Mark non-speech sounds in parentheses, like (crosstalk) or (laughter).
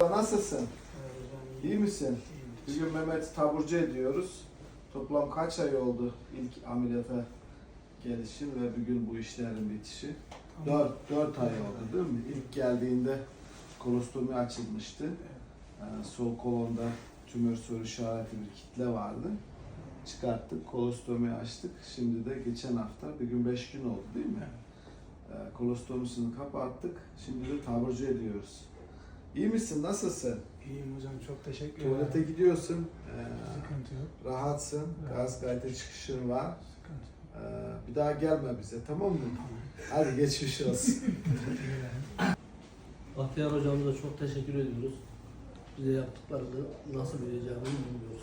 Nasılsın? İyi misin? Bugün Mehmet taburcu ediyoruz. Toplam kaç ay oldu ilk ameliyata gelişin ve bugün bu işlerin bitişi? 4, 4 ay oldu değil mi? İlk geldiğinde kolostomi açılmıştı. Ee, sol kolonda tümör soru işareti bir kitle vardı. Çıkarttık, kolostomi açtık. Şimdi de geçen hafta, bir gün 5 gün oldu değil mi? Ee, kolostomisini kapattık. Şimdi de taburcu ediyoruz. İyi misin? Nasılsın? İyiyim hocam çok teşekkür Tuvalete ederim. gidiyorsun. ee, Sıkıntı yok. rahatsın. Evet. Gaz gayet çıkışın var. Sıkıntı yok. Ee, bir daha gelme bize tamam mı? Hadi geçmiş (laughs) olsun. Bahtiyar hocamıza çok teşekkür ediyoruz. Bize yaptıklarını nasıl vereceğimizi bilmiyoruz.